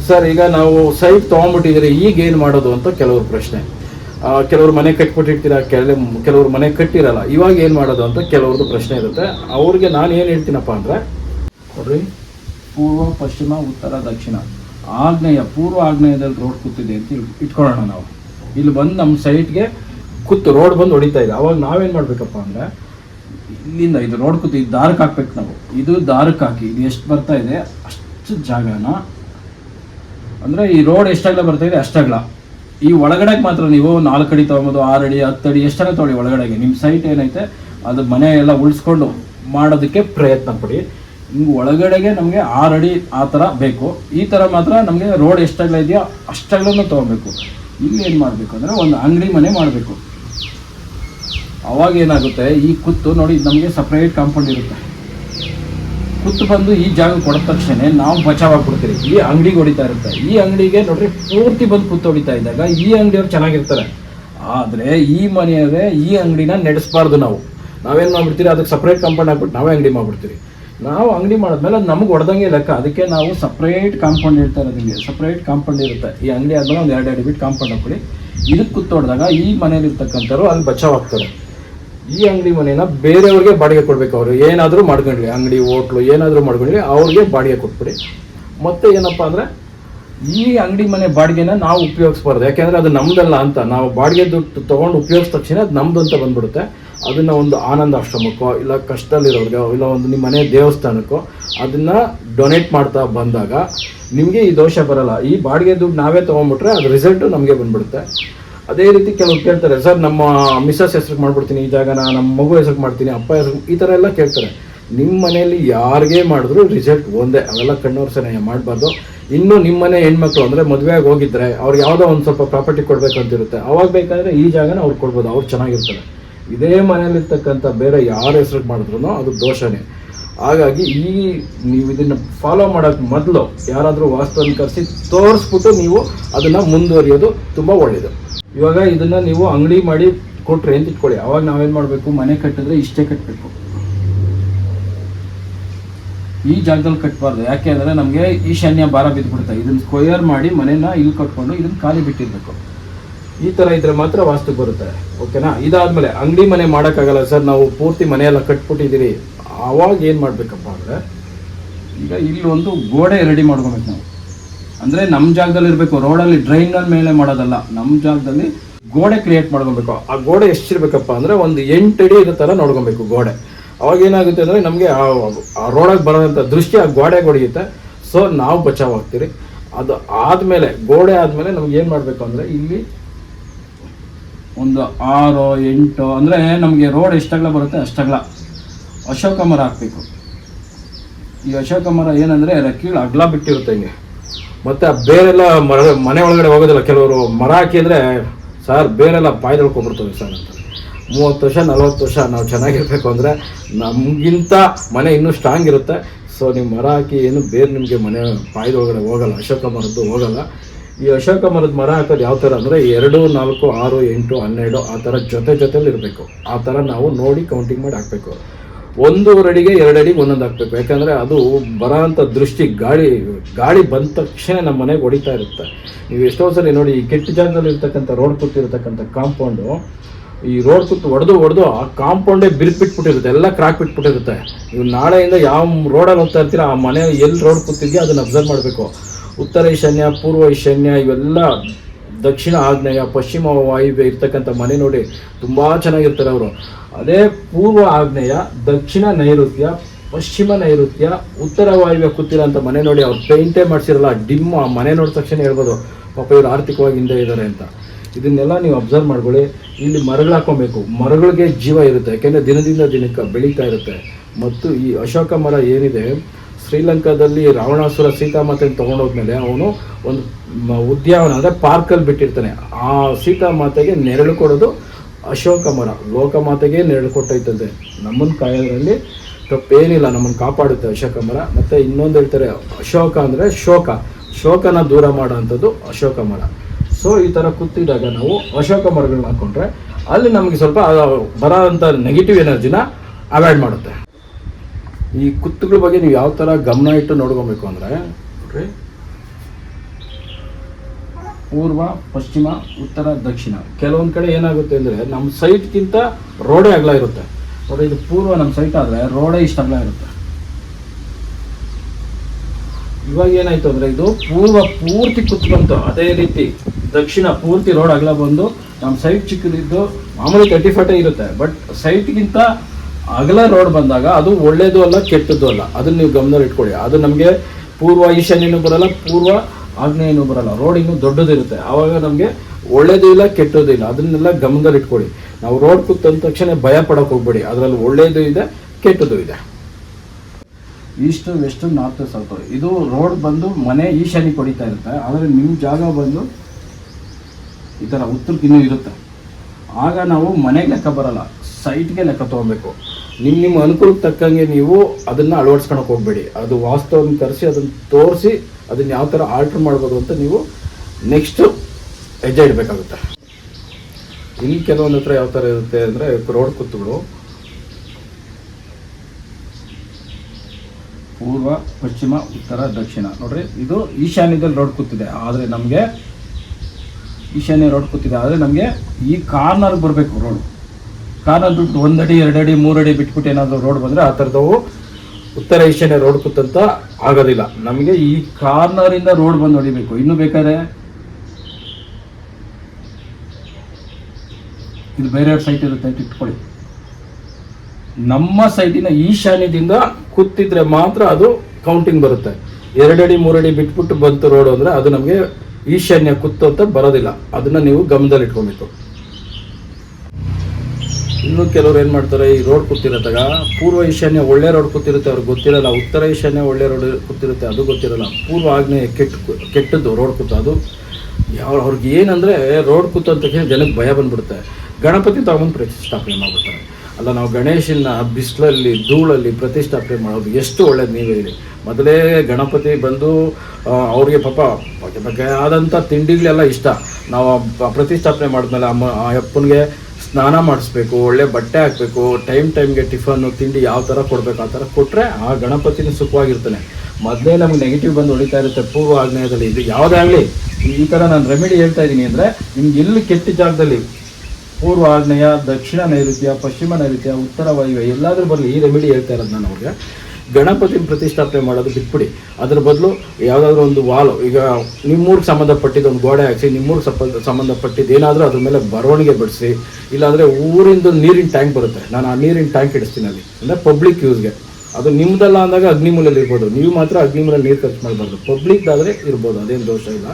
ಸರ್ ಈಗ ನಾವು ಸೈಟ್ ತೊಗೊಂಡ್ಬಿಟ್ಟಿದ್ರೆ ಈಗ ಏನು ಮಾಡೋದು ಅಂತ ಕೆಲವ್ರ ಪ್ರಶ್ನೆ. ಕೆಲವರು ಮನೆ ಕಟ್ಬಿಟ್ಟಿರ್ತೀರ? ಕೆಲ ಕೆಲವರು ಮನೆ ಕಟ್ಟಿರಲ್ಲ, ಇವಾಗ ಏನು ಮಾಡೋದು ಅಂತ ಕೆಲವ್ರದ್ದು ಪ್ರಶ್ನೆ ಇರುತ್ತೆ. ಅವ್ರಿಗೆ ನಾನು ಏನು ಹೇಳ್ತೀನಪ್ಪ ಅಂದರೆ ನೋಡ್ರಿ ಪೂರ್ವ, ಪಶ್ಚಿಮ, ಉತ್ತರ, ದಕ್ಷಿಣ. ಆಗ್ನೇಯ ಪೂರ್ವ ಆಗ್ನೇಯದಲ್ಲಿ ರೋಡ್ ಕೂತಿದೆ ಅಂತ ಇಟ್ಕೊಳ್ಳೋಣ ನಾವು. ಇಲ್ಲಿ ಬಂದು ನಮ್ಮ ಸೈಟ್ಗೆ ಕೂತು ರೋಡ್ ಬಂದು ಹೊಡಿತಾ ಇದೆ. ಅವಾಗ ನಾವೇನು ಮಾಡಬೇಕಪ್ಪ ಅಂದರೆ, ಇಲ್ಲಿಂದ ಇದು ರೋಡ್ ಕೂತು ಇದು ದಾರಕ್ಕೆ ಹಾಕ್ಬೇಕು ನಾವು. ಇದು ದಾರಕ್ಕೆ ಹಾಕಿ, ಇದು ಎಷ್ಟು ಬರ್ತಾ ಇದೆ? ಅಷ್ಟು ಜಾಗನ. ಅಂದರೆ ಈ ರೋಡ್ ಎಷ್ಟಾಗಲ ಬರ್ತಾ ಇದೆ? ಅಷ್ಟಾಗಲ ಈ ಒಳಗಡೆಗೆ ಮಾತ್ರ ನೀವು ನಾಲ್ಕು ಅಡಿ ತೊಗೊಬೋದು, ಆರು ಅಡಿ, ಹತ್ತು ಅಡಿ ಎಷ್ಟರ ತೊಗೊಳ್ಳಿ ಒಳಗಡೆಗೆ. ನಿಮ್ಮ ಸೈಟ್ ಏನೈತೆ, ಅದು ಮನೆ ಎಲ್ಲ ಉಳಿಸ್ಕೊಂಡು ಮಾಡೋದಕ್ಕೆ ಪ್ರಯತ್ನ ಪಡಿ. ಹಿಂಗೆ ಒಳಗಡೆಗೆ ನಮಗೆ ಆರು ಅಡಿ ಆ ಥರ ಬೇಕು. ಈ ಥರ ಮಾತ್ರ ನಮಗೆ ರೋಡ್ ಎಷ್ಟಾಗಲ ಇದೆಯೋ ಅಷ್ಟಾಗಲೂ ತಗೋಬೇಕು. ಇಲ್ಲಿ ಏನು ಮಾಡಬೇಕು ಅಂದರೆ ಒಂದು ಅಂಗಡಿ ಮನೆ ಮಾಡಬೇಕು. ಅವಾಗ ಏನಾಗುತ್ತೆ, ಈ ಕುತ್ತು ನೋಡಿ ನಮಗೆ ಸಪ್ರೇಟ್ ಕಾಂಪೌಂಡ್ ಇರುತ್ತೆ. ಕುತ್ತು ಬಂದು ಈ ಜಾಗ ಕೊಡ ತಕ್ಷಣ ನಾವು ಬಚಾವ್ ಆಗ್ಬಿಡ್ತೀರಿ ಈ ಅಂಗಡಿಗೆ ಹೊಡಿತಾ ಇರುತ್ತೆ. ಈ ಅಂಗಡಿಗೆ ನೋಡ್ರಿ ಪೂರ್ತಿ ಬಂದು ಕುತ್ತು ಹೊಡಿತಾ ಇದ್ದಾಗ ಈ ಅಂಗಡಿಯವ್ರು ಚೆನ್ನಾಗಿರ್ತಾರೆ. ಆದರೆ ಈ ಮನೆಯವರೇ ಈ ಅಂಗಡಿನ ನಡೆಸಬಾರ್ದು ನಾವು. ನಾವೇನು ಮಾಡ್ಬಿಡ್ತೀರಿ? ಅದಕ್ಕೆ ಸಪ್ರೇಟ್ ಕಾಂಪೌಂಡ್ ಹಾಕ್ಬಿಟ್ಟು ನಾವೇ ಅಂಗಡಿ ಮಾಡ್ಬಿಡ್ತೀರಿ. ನಾವು ಅಂಗಡಿ ಮಾಡಿದ್ಮೇಲೆ ಅದು ನಮ್ಗೆ ಹೊಡೆದಂಗೆ ಲೆಕ್ಕ. ಅದಕ್ಕೆ ನಾವು ಸಪ್ರೇಟ್ ಕಾಂಪೌಂಡ್ ಇರ್ತಾ ಇರೋದು ನಿಮಗೆ ಸಪ್ರೇಟ್ ಕಾಂಪೌಂಡ್ ಇರುತ್ತೆ. ಈ ಅಂಗಡಿ ಆದ್ಮೇಲೆ ಒಂದು ಎರಡು ಎರಡು ಬಿಟ್ಟು ಕಾಂಪೌಂಡ್ ಹಾಕೊಳ್ಳಿ ಇದಕ್ಕೆ ಕುತ್ತೊಡ್ದಾಗ ಈ ಮನೇಲಿ ಇರ್ತಕ್ಕಂಥವ್ರು ಅಲ್ಲಿ ಬಚಾವ್ ಆಗ್ತಾರೆ ಈ ಅಂಗಡಿ ಮನೇನ ಬೇರೆಯವ್ರಿಗೆ ಬಾಡಿಗೆ ಕೊಡ್ಬೇಕು ಅವರು. ಏನಾದರೂ ಮಾಡ್ಕೊಂಡ್ರಿ. ಅಂಗಡಿ, ಹೋಟ್ಲು, ಏನಾದರೂ ಮಾಡ್ಕೊಂಡ್ರಿ, ಅವ್ರಿಗೆ ಬಾಡಿಗೆ ಕೊಟ್ಬಿಡಿ. ಮತ್ತೆ ಏನಪ್ಪ ಅಂದರೆ ಈ ಅಂಗಡಿ ಮನೆ ಬಾಡಿಗೆನ ನಾವು ಉಪಯೋಗಿಸ್ಬಾರ್ದು. ಯಾಕೆಂದ್ರೆ ಅದು ನಮ್ದಲ್ಲ ಅಂತ. ನಾವು ಬಾಡಿಗೆ ದುಡ್ಡು ತೊಗೊಂಡು ಉಪಯೋಗಿಸಿದ ತಕ್ಷಣ ಅದು ನಮ್ದು ಅಂತ ಬಂದ್ಬಿಡುತ್ತೆ. ಅದನ್ನ ಒಂದು ಆನಂದ ಆಶ್ರಮಕ್ಕೋ, ಇಲ್ಲ ಕಷ್ಟದಲ್ಲಿರೋರಿಗೆ, ಇಲ್ಲ ಒಂದು ನಿಮ್ಮ ಮನೆ ದೇವಸ್ಥಾನಕ್ಕೋ, ಅದನ್ನ ಡೊನೇಟ್ ಮಾಡ್ತಾ ಬಂದಾಗ ನಿಮಗೆ ಈ ದೋಷ ಬರಲ್ಲ. ಈ ಬಾಡಿಗೆ ದುಡ್ಡು ನಾವೇ ತೊಗೊಂಡ್ಬಿಟ್ರೆ ಅದು ರಿಸಲ್ಟು ನಮಗೆ ಬಂದ್ಬಿಡುತ್ತೆ. ಅದೇ ರೀತಿ ಕೆಲವ್ರು ಕೇಳ್ತಾರೆ, ಸರ್, ನಮ್ಮ ಮಿಸ್ಸಸ್ ಹೆಸ್ರಿಗೆ ಮಾಡ್ಬಿಡ್ತೀನಿ, ಈ ಜಾಗನ ನಮ್ಮ ಮಗು ಹೆಸ್ರಿಗೆ ಮಾಡ್ತೀನಿ, ಅಪ್ಪ ಹೆಸರು ಈ ಥರ ಎಲ್ಲ ಕೇಳ್ತಾರೆ. ನಿಮ್ಮ ಮನೆಯಲ್ಲಿ ಯಾರಿಗೆ ಮಾಡಿದ್ರು ರಿಸಲ್ಟ್ ಒಂದೇ, ಅವೆಲ್ಲ ಕಣ್ಣವ್ರ ಸನಯ ಮಾಡಬಾರ್ದು. ಇನ್ನು ನಿಮ್ಮ ಮನೆ ಹೆಣ್ಮಕ್ಳು ಅಂದರೆ ಮದುವೆಯಾಗಿ ಹೋಗಿದ್ರೆ ಅವ್ರಿಗೆ ಯಾವುದೋ ಒಂದು ಸ್ವಲ್ಪ ಪ್ರಾಪರ್ಟಿ ಕೊಡಬೇಕು ಅಂತ ಇರುತ್ತೆ ಅವಾಗ ಬೇಕಾದರೆ ಈ ಜಾಗನ ಅವ್ರು ಕೊಡ್ಬೋದು, ಅವ್ರು ಚೆನ್ನಾಗಿರ್ತಾರೆ. ಇದೇ ಮನೆಯಲ್ಲಿರ್ತಕ್ಕಂಥ ಬೇರೆ ಯಾರ ಹೆಸ್ರಿಗೆ ಮಾಡಿದ್ರು ಅದು ದೋಷನೇ. ಹಾಗಾಗಿ ಈ ನೀವು ಇದನ್ನು ಫಾಲೋ ಮಾಡೋಕ್ಕೆ ಮೊದಲು ಯಾರಾದರೂ ವಾಸ್ತವನ ಕರೆಸಿ ತೋರಿಸ್ಬಿಟ್ಟು ನೀವು ಅದನ್ನು ಮುಂದುವರಿಯೋದು ತುಂಬ ಒಳ್ಳೆಯದು ಇವಾಗ ಇದನ್ನು ನೀವು ಅಂಗಡಿ ಮಾಡಿ ಕೊಟ್ರೆ ಅಂತ ಇಟ್ಕೊಳ್ಳಿ. ಅವಾಗ ನಾವೇನು ಮಾಡಬೇಕು? ಮನೆ ಕಟ್ಟಿದ್ರೆ ಇಷ್ಟೇ ಕಟ್ಟಬೇಕು ಈ ಜಾಗದಲ್ಲಿ ಕಟ್ಟಬಾರ್ದು ಯಾಕೆ ಅಂದರೆ ನಮಗೆ ಈಶಾನ್ಯ ಭಾರ ಬಿದ್ದುಬಿಡುತ್ತೆ ಇದನ್ನ ಸ್ಕ್ವಯರ್ ಮಾಡಿ ಮನೇನ ಇಲ್ಲಿ ಕಟ್ಕೊಂಡು ಇದನ್ನ ಖಾಲಿ ಬಿಟ್ಟಿರ್ಬೇಕು. ಈ ಥರ ಇದ್ರೆ ಮಾತ್ರ ವಾಸ್ತು ಬರುತ್ತೆ. ಓಕೆನಾ ಇದಾದ್ಮೇಲೆ ಅಂಗಡಿ ಮನೆ ಮಾಡೋಕ್ಕಾಗಲ್ಲ ಸರ್ ನಾವು ಪೂರ್ತಿ ಮನೆಯೆಲ್ಲ ಕಟ್ಬಿಟ್ಟಿದ್ದೀರಿ. ಆವಾಗ ಏನು ಮಾಡಬೇಕಪ್ಪ ಅಂದರೆ? ಈಗ ಇಲ್ಲಿ ಒಂದು ಗೋಡೆ ರೆಡಿ ಮಾಡ್ಕೊಬೇಕು ನಾವು. ಅಂದರೆ ನಮ್ಮ ಜಾಗದಲ್ಲಿ ಇರಬೇಕು ರೋಡಲ್ಲಿ ಡ್ರೈನಲ್ಲಿ ಮೇಲೆ ಮಾಡೋದಲ್ಲ ನಮ್ಮ ಜಾಗದಲ್ಲಿ ಗೋಡೆ ಕ್ರಿಯೇಟ್ ಮಾಡ್ಕೊಬೇಕು. ಆ ಗೋಡೆ ಎಷ್ಟಿರ್ಬೇಕಪ್ಪ ಅಂದರೆ ಒಂದು ಎಂಟು ಅಡಿ ಇರೋ ಥರ ನೋಡ್ಕೊಬೇಕು ಗೋಡೆ. ಅವಾಗ ಏನಾಗುತ್ತೆ ಅಂದರೆ ನಮಗೆ ಆ ರೋಡಾಗಿ ಬರೋಂಥ ದೃಷ್ಟಿ ಆ ಗೋಡೆ ಹೊಡೆಯುತ್ತೆ ಸೊ ನಾವು ಬಚಾವ್ ಆಗ್ತೀರಿ. ಅದು ಆದಮೇಲೆ ಗೋಡೆ ಆದಮೇಲೆ ನಮ್ಗೆ ಏನು ಮಾಡಬೇಕು ಅಂದರೆ ಇಲ್ಲಿ ಒಂದು ಆರು, ಎಂಟು, ಅಂದರೆ ನಮಗೆ ರೋಡ್ ಎಷ್ಟಗಲ ಬರುತ್ತೆ? ಅಷ್ಟಗಲ ಅಶೋಕ ಮರ ಹಾಕಬೇಕು. ಈ ಅಶೋಕ ಮರ ಏನಂದರೆ ಕೀಳು ಅಗ್ಲ ಬಿಟ್ಟಿರುತ್ತೆ ಹಿಂಗೆ. ಮತ್ತು ಬೇರೆಲ್ಲ ಮರ, ಮನೆ ಒಳಗಡೆ ಹೋಗೋದಿಲ್ಲ. ಕೆಲವರು ಮರ ಹಾಕಿ ಅಂದರೆ, ಸರ್, ಬೇರೆಲ್ಲ ಪಾಯ್ದೊಳ್ಕೊಂಡ್ಬಿಡ್ತವೆ ಸರ್ ಅಂತ. ಮೂವತ್ತು ವರ್ಷ, ನಲವತ್ತು ವರ್ಷ ನಾವು ಚೆನ್ನಾಗಿರಬೇಕು ಅಂದರೆ ನಮಗಿಂತ ಮನೆ ಇನ್ನೂ ಸ್ಟ್ರಾಂಗ್ ಇರುತ್ತೆ. ಸೊ ನೀವು ಮರ ಹಾಕಿ ಏನು ಬೇರೆ ನಿಮಗೆ ಮನೆ ಪಾಯ್ದ ಒಳಗಡೆ ಹೋಗಲ್ಲ, ಅಶೋಕ ಮರದ್ದು ಹೋಗಲ್ಲ. ಈ ಅಶೋಕ ಮರದ ಮರ ಹಾಕೋದು ಯಾವ ಥರ ಅಂದರೆ ಎರಡು, ನಾಲ್ಕು, ಆರು, ಎಂಟು, ಹನ್ನೆರಡು, ಆ ಥರ ಜೊತೆ ಜೊತೆಲಿ ಇರಬೇಕು. ಆ ಥರ ನಾವು ನೋಡಿ ಕೌಂಟಿಂಗ್ ಮಾಡಿ ಹಾಕಬೇಕು. ಒಂದು ಅಡಿಗೆ ಎರಡು ಅಡಿಗೆ ಒಂದೊಂದು ಹಾಕಬೇಕು. ಯಾಕಂದರೆ ಅದು ಬರೋಂಥ ದೃಷ್ಟಿ ಗಾಳಿ ಗಾಳಿ ಬಂದ ತಕ್ಷಣ ನಮ್ಮ ಮನೆಗೆ ಹೊಡಿತಾ ಇರುತ್ತೆ. ನೀವು ಎಷ್ಟೋ ಸಲ ನೋಡಿ ಈ ಕೆಟ್ಟ ಜಾಗದಲ್ಲಿ ಇರ್ತಕ್ಕಂಥ ರೋಡ್ ಕೂತಿರ್ತಕ್ಕಂಥ ಕಾಂಪೌಂಡು ಈ ರೋಡ್ ಕೂತು ಹೊಡೆದು ಹೊಡೆದು ಆ ಕಾಂಪೌಂಡೇ ಬಿಟ್ಬಿಟ್ಟಿರುತ್ತೆ ಎಲ್ಲ ಕ್ರಾಕ್ ಬಿಟ್ಬಿಟ್ಟಿರುತ್ತೆ. ನೀವು ನಾಳೆಯಿಂದ ಯಾವ ರೋಡಲ್ಲಿ ಹೋಗ್ತಾ ಇರ್ತೀರ ಆ ಮನೆ ಎಲ್ಲಿ ರೋಡ್ ಕೂತಿದ್ಯೋ ಅದನ್ನು ಅಬ್ಸರ್ವ್ ಮಾಡಬೇಕು. ಉತ್ತರ ಈಶಾನ್ಯ, ಪೂರ್ವ ಈಶಾನ್ಯ ಇವೆಲ್ಲ ದಕ್ಷಿಣ ಆಗ್ನೇಯ, ಪಶ್ಚಿಮ ವಾಯುವ್ಯ ಇರ್ತಕ್ಕಂಥ ಮನೆ ನೋಡಿ ತುಂಬ ಚೆನ್ನಾಗಿರ್ತಾರೆ ಅವರು. ಅದೇ ಪೂರ್ವ ಆಗ್ನೇಯ, ದಕ್ಷಿಣ ನೈಋತ್ಯ, ಪಶ್ಚಿಮ ನೈಋತ್ಯ, ಉತ್ತರ ವಾಯುವ್ಯ ಕೂತಿರೋಂಥ ಮನೆ ನೋಡಿ ಅವ್ರು ಪೇಂಟೇ ಮಾಡಿಸಿರಲ್ಲ, ಡಿಮ್ ಆ ಮನೆ ನೋಡಿದ ತಕ್ಷಣ ಹೇಳ್ಬೋದು. ಪಾಪ ಇವರು ಆರ್ಥಿಕವಾಗಿ ಹಿಂದೆ ಇದ್ದಾರೆ ಅಂತ. ಇದನ್ನೆಲ್ಲ ನೀವು ಅಬ್ಸರ್ವ್ ಮಾಡ್ಕೊಳ್ಳಿ. ಇಲ್ಲಿ ಮರಗಳು ಹಾಕೊಬೇಕು ಮರಗಳಿಗೆ ಜೀವ ಇರುತ್ತೆ. ಯಾಕೆಂದರೆ ದಿನದಿಂದ ದಿನಕ್ಕೆ ಬೆಳೀತಾ ಇರುತ್ತೆ. ಮತ್ತು ಈ ಅಶೋಕ ಮರ ಏನಿದೆ ಶ್ರೀಲಂಕಾದಲ್ಲಿ ರಾವಣಾಸುರ ಸೀತಾಮಾತೆಯನ್ನು ತೊಗೊಂಡೋದ್ಮೇಲೆ ಅವನು ಒಂದು ಉದ್ಯಾವನ ಅಂದರೆ ಪಾರ್ಕಲ್ಲಿ ಬಿಟ್ಟಿರ್ತಾನೆ. ಆ ಸೀತಾಮಾತೆಗೆ ನೆರಳು ಕೊಡೋದು ಅಶೋಕ ಮರ. ಲೋಕಮಾತೆಗೆ ನೆರಳು ಕೊಟ್ಟೈತಂತೆ ನಮ್ಮನ್ನು ಕಾಯೋದ್ರಲ್ಲಿ ತಪ್ಪೇನಿಲ್ಲ ನಮ್ಮನ್ನು ಕಾಪಾಡುತ್ತೆ ಅಶೋಕ ಮರ. ಮತ್ತು ಇನ್ನೊಂದು ಹೇಳ್ತಾರೆ, ಅಶೋಕ ಅಂದರೆ ಶೋಕ. ಶೋಕನ ದೂರ ಮಾಡೋವಂಥದ್ದು ಅಶೋಕ ಮರ. ಸೊ ಈ ಥರ ಕೂತಿದಾಗ ನಾವು ಅಶೋಕ ಮರಗಳನ್ನ ಹಾಕೊಂಡ್ರೆ ಅಲ್ಲಿ ನಮಗೆ ಸ್ವಲ್ಪ ಬರೋ ನೆಗೆಟಿವ್ ಎನರ್ಜಿನ ಅವಾಯ್ಡ್ ಮಾಡುತ್ತೆ. ಈ ಕುತ್ತುಗಳ ಬಗ್ಗೆ ನೀವು ಯಾವ ಥರ ಗಮನ ಇಟ್ಟು ನೋಡ್ಕೊಬೇಕು ಅಂದರೆ, ನೋಡ್ರಿ. ಪೂರ್ವ, ಪಶ್ಚಿಮ, ಉತ್ತರ, ದಕ್ಷಿಣ. ಕೆಲವೊಂದು ಕಡೆ ಏನಾಗುತ್ತೆ ಅಂದರೆ ನಮ್ಮ ಸೈಟ್ಗಿಂತ ರೋಡೇ ಅಗಲ ಇರುತ್ತೆ. ನೋಡಿ ಇದು ಪೂರ್ವ ನಮ್ಮ ಸೈಟ್ ಆದರೆ ರೋಡೇ ಇಷ್ಟ ಅಗಲ ಇರುತ್ತೆ. ಇವಾಗ ಏನಾಯ್ತು ಅಂದರೆ, ಇದು ಪೂರ್ವ ಪೂರ್ತಿ ಕುತ್ಕೊಂತು ಅದೇ ರೀತಿ ದಕ್ಷಿಣ ಪೂರ್ತಿ ರೋಡ್ ಅಗಲ ಬಂದು ನಮ್ಮ ಸೈಟ್ ಚಿಕ್ಕದಿದ್ದು ಮಾಮೂಲಿ ತರ್ಟಿ ಫಾರ್ಟೇ ಇರುತ್ತೆ. ಬಟ್ ಸೈಟ್ಗಿಂತ ಅಗಲ ರೋಡ್ ಬಂದಾಗ ಅದು ಒಳ್ಳೇದು ಅಲ್ಲ, ಕೆಟ್ಟದ್ದು ಅಲ್ಲ. ಅದನ್ನ ನೀವು ಗಮನದಲ್ಲಿ ಇಟ್ಕೊಳ್ಳಿ. ಅದು ನಮಗೆ ಪೂರ್ವ ಈಶಾನ್ಯನೂ ಬರಲ್ಲ, ಪೂರ್ವ ಆಗ್ನೇಯನೂ ಬರಲ್ಲ. ರೋಡ್ ಇನ್ನೂ ದೊಡ್ಡದಿರುತ್ತೆ. ಆವಾಗ ನಮಗೆ ಒಳ್ಳೇದು ಇಲ್ಲ, ಕೆಟ್ಟದ್ದು ಇಲ್ಲ. ಅದನ್ನೆಲ್ಲ ಗಮನದಲ್ಲಿ ಇಟ್ಕೊಳ್ಳಿ. ನಾವು ರೋಡ್ ಕೂತಂದ ತಕ್ಷಣ ಭಯ ಪಡೋಕೆ ಹೋಗ್ಬೇಡಿ. ಅದರಲ್ಲಿ ಒಳ್ಳೇದು ಇದೆ, ಕೆಟ್ಟದ್ದು ಇದೆ. East, west, north, south. ಇದು ರೋಡ್ ಬಂದು ಮನೆ ಈಶಾನ್ಯ ಕೊಡಿತಾ ಇರುತ್ತೆ. ಆದರೆ ನಿಮ್ಮ ಜಾಗ ಬಂದು ಈ ಥರ ಉತ್ತರಕ್ಕೆ ಇನ್ನೂ ಇರುತ್ತೆ. ಆಗ ನಾವು ಮನೆಗೆ ಲೆಕ್ಕ ಬರಲ್ಲ ಸೈಟ್ಗೆ ಲೆಕ್ಕ ತೊಗೊಬೇಕು. ನಿಮ್ಮ ನಿಮ್ಮ ಅನುಕೂಲಕ್ಕೆ ತಕ್ಕಂಗೆ ನೀವು ಅದನ್ನು ಅಳವಡಿಸ್ಕೊಳಕ್ಕೆ ಹೋಗಬೇಡಿ. ಅದು ವಾಸ್ತವನ ತರಿಸಿ, ಅದನ್ನು ತೋರಿಸಿ, ಅದನ್ನು ಯಾವ ಥರ ಆಲ್ಟ್ರ್ ಮಾಡ್ಬೋದು ಅಂತ ನೀವು ನೆಕ್ಸ್ಟು ಹೆಜ್ಜೆ ಇಡಬೇಕಾಗುತ್ತೆ ಇಲ್ಲಿ ಕೆಲವೊಂದು ಹತ್ರ ಯಾವ ಥರ ಇರುತ್ತೆ ಅಂದರೆ ರೋಡ್ ಕುತ್ತುಗಳು ಪೂರ್ವ, ಪಶ್ಚಿಮ, ಉತ್ತರ, ದಕ್ಷಿಣ. ನೋಡ್ರಿ, ಇದು ಈಶಾನ್ಯದಲ್ಲಿ ರೋಡ್ ಕೂತಿದೆ. ಆದರೆ ನಮಗೆ ಈಶಾನ್ಯ ರೋಡ್ ಕೂತಿದೆ. ಆದರೆ ನಮಗೆ ಈ ಕಾರ್ನರ್ಗೆ ಬರಬೇಕು ರೋಡ್ ಕಾರ್ನರ್ ಬಿಟ್ಟು ಒಂದಡಿ, ಎರಡಡಿ, ಮೂರಡಿ ಬಿಟ್ಬಿಟ್ಟು ಏನಾದರೂ ರೋಡ್ ಬಂದರೆ ಆ ಥರದವು ಉತ್ತರ ಈಶಾನ್ಯ ರೋಡ್ ಕೂತಂತ ಆಗೋದಿಲ್ಲ. ನಮಗೆ ಈ ಕಾರ್ನರಿಂದ ರೋಡ್ ಬಂದು ಹೊಡಿಬೇಕು. ಇನ್ನು ಬೇಕಾದ್ರೆ ಇದು ಬೇರೆ ಸೈಟ್ ಇರುತ್ತೆ ಅಂತ ಇಟ್ಕೊಳ್ಳಿ. ನಮ್ಮ ಸೈಟಿನ ಈಶಾನ್ಯದಿಂದ ಕೂತಿದ್ರೆ ಮಾತ್ರ ಅದು ಕೌಂಟಿಂಗ್ ಬರುತ್ತೆ. ಎರಡಡಿ, ಮೂರಡಿ ಬಿಟ್ಬಿಟ್ಟು ಬಂತು ರೋಡ್ ಅಂದ್ರೆ ಅದು ನಮಗೆ ಈಶಾನ್ಯ ಕುತ್ತು ಅಂತ ಬರೋದಿಲ್ಲ. ಅದನ್ನ ನೀವು ಗಮನದಲ್ಲಿ ಇಟ್ಕೊಬೇಕು. ಇನ್ನು ಕೆಲವ್ರು ಏನು ಮಾಡ್ತಾರೆ, ಈ ರೋಡ್ ಕೂತಿರತ್ತಾಗ, ಪೂರ್ವ ಈಶಾನ್ಯ ಒಳ್ಳೆ ರೋಡ್ ಕೂತಿರುತ್ತೆ, ಅವ್ರಿಗೆ ಗೊತ್ತಿರಲ್ಲ, ಉತ್ತರ ಈಶಾನ್ಯ ಒಳ್ಳೆ ರೋಡ್ ಕೂತಿರುತ್ತೆ, ಅದು ಗೊತ್ತಿರಲ್ಲ. ಪೂರ್ವ ಆಗ್ನೇಯ ಕೆಟ್ಟ ಕೆಟ್ಟದ್ದು ರೋಡ್ ಕೂತು, ಅದು ಯಾವ, ಅವ್ರಿಗೆ ಏನಂದರೆ ರೋಡ್ ಕೂತು ಅಂತ ಜನಕ್ಕೆ ಭಯ ಬಂದ್ಬಿಡುತ್ತೆ. ಗಣಪತಿ ತಗೊಂಡು ಪ್ರತಿಷ್ಠಾಪನೆ ಮಾಡ್ಬಿಡ್ತಾರೆ. ಅಲ್ಲ, ನಾವು ಗಣೇಶನ ಬಿಸಿಲಲ್ಲಿ, ಧೂಳಲ್ಲಿ ಪ್ರತಿಷ್ಠಾಪನೆ ಮಾಡೋದು ಎಷ್ಟು ಒಳ್ಳೇದು ನೀವೇ ಹೇಳಿ. ಮೊದಲೇ ಗಣಪತಿ ಬಂದು ಅವ್ರಿಗೆ ಪಾಪ ಬಗೆ ಬಗ್ಗೆ ಆದಂಥ ತಿಂಡಿಗಳೆಲ್ಲ ಇಷ್ಟ. ನಾವು ಪ್ರತಿಷ್ಠಾಪನೆ ಮಾಡಿದ್ಮೇಲೆ ಅಮ್ಮ, ಆ ಅಪ್ಪನಿಗೆ ಸ್ನಾನ ಮಾಡಿಸ್ಬೇಕು, ಒಳ್ಳೆ ಬಟ್ಟೆ ಹಾಕಬೇಕು, ಟೈಮ್ ಟೈಮ್ಗೆ ಟಿಫನ್ನು, ತಿಂಡಿ ಯಾವ ಥರ ಕೊಡಬೇಕು, ಆ ಥರ ಕೊಟ್ಟರೆ ಆ ಗಣಪತಿನ ಸುಖವಾಗಿರ್ತಾನೆ. ಮೊದಲೇ ನಮಗೆ ನೆಗೆಟಿವ್ ಬಂದು ಹೊಡಿತಾ ಇರುತ್ತೆ ಪೂರ್ವ ಆಗ್ನೇಯದಲ್ಲಿ. ಇದು ಯಾವುದೇ ಆಗಲಿ, ಈ ಥರ ನಾನು ರೆಮಿಡಿ ಹೇಳ್ತಾ ಇದ್ದೀನಿ ಅಂದರೆ, ನಿಮ್ಗೆ ಇಲ್ಲಿ ಕೆಟ್ಟ ಜಾಗದಲ್ಲಿ ಪೂರ್ವ ಆಗ್ನೇಯ ದಕ್ಷಿಣ ನೈಋತ್ಯ, ಪಶ್ಚಿಮ ನೈಋತ್ಯ, ಉತ್ತರ ವಾಯುವ್ಯ, ಎಲ್ಲಾದ್ರೂ ಬರಲಿ, ಈ ರೆಮಿಡಿ ಹೇಳ್ತಾ ಇರೋದು ನಾನು ಅವ್ರಿಗೆ. ಗಣಪತಿ ಪ್ರತಿಷ್ಠಾಪನೆ ಮಾಡೋದು ಬಿಟ್ಬಿಡಿ. ಅದ್ರ ಬದಲು ಯಾವುದಾದ್ರೂ ಒಂದು ವಾಲು, ಈಗ ನಿಮ್ಮೂರಿಗೆ ಸಂಬಂಧಪಟ್ಟಿದ್ದು ಒಂದು ಗೋಡೆ ಹಾಕಿಸಿ, ನಿಮ್ಮೂರಿಗೆ ಸಪ, ಸಂಬಂಧಪಟ್ಟಿದ್ದು ಏನಾದರೂ ಅದ್ರ ಮೇಲೆ ಬರವಣಿಗೆ ಬಿಡಿಸಿ, ಇಲ್ಲಾಂದರೆ ಊರಿಂದ ನೀರಿನ ಟ್ಯಾಂಕ್ ಬರುತ್ತೆ. ನಾನು ಆ ನೀರಿನ ಟ್ಯಾಂಕ್ ಇಡಿಸ್ತೀನಿ ಅಲ್ಲಿ. ಅಂದರೆ ಪಬ್ಲಿಕ್ ಯೂಸ್ಗೆ. ಅದು ನಿಮ್ಮದಲ್ಲ ಅಂದಾಗ ಅಗ್ನಿಮೂಲಲ್ಲಿ ಇರ್ಬೋದು. ನೀವು ಮಾತ್ರ ಅಗ್ನಿಮೂಲಲ್ಲಿ ನೀರು ಖರ್ಚು ಮಾಡಬಾರ್ದು. ಪಬ್ಲಿಕ್ದಾದರೆ ಇರ್ಬೋದು, ಅದೇನು ದೋಷ ಇಲ್ಲ.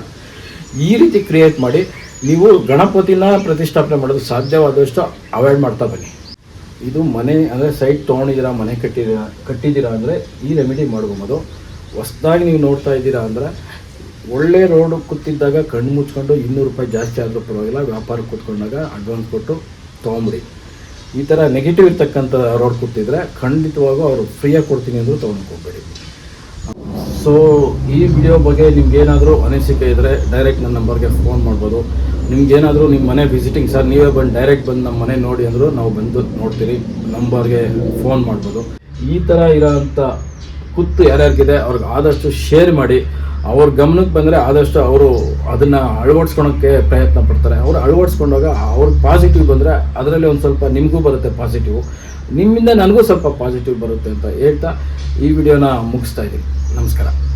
ಈ ರೀತಿ ಕ್ರಿಯೇಟ್ ಮಾಡಿ ನೀವು ಗಣಪತಿನ ಪ್ರತಿಷ್ಠಾಪನೆ ಮಾಡೋದು ಸಾಧ್ಯವಾದಷ್ಟು ಅವಾಯ್ಡ್ ಮಾಡ್ತಾ ಬನ್ನಿ. ಇದು ಮನೆ, ಅಂದರೆ ಸೈಟ್ ತೊಗೊಂಡಿದ್ದೀರಾ, ಮನೆ ಕಟ್ಟಿದ್ದೀರಾ ಕಟ್ಟಿದ್ದೀರಾ ಅಂದರೆ ಈ ರೆಮಿಡಿ ಮಾಡ್ಕೊಬೋದು. ಹೊಸ್ದಾಗಿ ನೀವು ನೋಡ್ತಾ ಇದ್ದೀರಾ ಅಂದರೆ ಒಳ್ಳೆ ರೋಡ್ ಕೂತಿದ್ದಾಗ ಕಣ್ಣು ಮುಚ್ಕೊಂಡು ಇನ್ನೂರು ರೂಪಾಯಿ ಜಾಸ್ತಿ ಆದರೂ ಪರವಾಗಿಲ್ಲ ವ್ಯಾಪಾರಕ್ಕೆ ಕೂತ್ಕೊಂಡಾಗ ಅಡ್ವಾನ್ಸ್ ಕೊಟ್ಟು ತೊಗೊಂಬಿಡಿ. ಈ ಥರ ನೆಗೆಟಿವ್ ಇರ್ತಕ್ಕಂಥ ರೋಡ್ ಕೂತಿದ್ರೆ ಖಂಡಿತವಾಗೂ ಅವರು ಫ್ರೀಯಾಗಿ ಕೊಡ್ತೀನಿ ಅಂದರೂ ತೊಗೊಂಡು ಹೋಗ್ಬೇಡಿ. ಸೊ ಈ ವಿಡಿಯೋ ಬಗ್ಗೆ ನಿಮ್ಗೇನಾದರೂ ಅನಿಸಿಕೆ ಇದ್ದರೆ ಡೈರೆಕ್ಟ್ ನನ್ನ ನಂಬರ್ಗೆ ಫೋನ್ ಮಾಡ್ಬೋದು. ನಿಮ್ಗೇನಾದರೂ ನಿಮ್ಮ ಮನೆ ವಿಸಿಟಿಂಗ್ ಸರ್ ನೀವೇ ಬಂದು ಡೈರೆಕ್ಟ್ ಬಂದು ನಮ್ಮ ಮನೆ ನೋಡಿ ಅಂದರೂ ನಾವು ಬಂದು ನೋಡ್ತೀರಿ. ನಂಬರ್ಗೆ ಫೋನ್ ಮಾಡ್ಬೋದು. ಈ ಥರ ಇರೋಂಥ ಕುತ್ತು ಯಾರ್ಯಾರಿಗಿದೆ ಅವ್ರಿಗೆ ಆದಷ್ಟು ಶೇರ್ ಮಾಡಿ. ಅವ್ರ ಗಮನಕ್ಕೆ ಬಂದರೆ ಆದಷ್ಟು ಅವರು ಅದನ್ನು ಅಳವಡಿಸ್ಕೊಳಕ್ಕೆ ಪ್ರಯತ್ನ ಪಡ್ತಾರೆ. ಅವರು ಅಳವಡಿಸ್ಕೊಂಡಾಗ ಅವ್ರಿಗೆ ಪಾಸಿಟಿವ್ ಬಂದರೆ ಅದರಲ್ಲಿ ಒಂದು ಸ್ವಲ್ಪ ನಿಮಗೂ ಬರುತ್ತೆ ಪಾಸಿಟಿವ್ ನಿಮ್ಮಿಂದ ನನಗೂ ಸ್ವಲ್ಪ ಪಾಸಿಟಿವ್ ಬರುತ್ತೆ ಅಂತ ಹೇಳ್ತಾ ಈ ವಿಡಿಯೋನ ಮುಗಿಸ್ತಾ ಇದ್ದೀನಿ. ನಮಸ್ಕಾರ.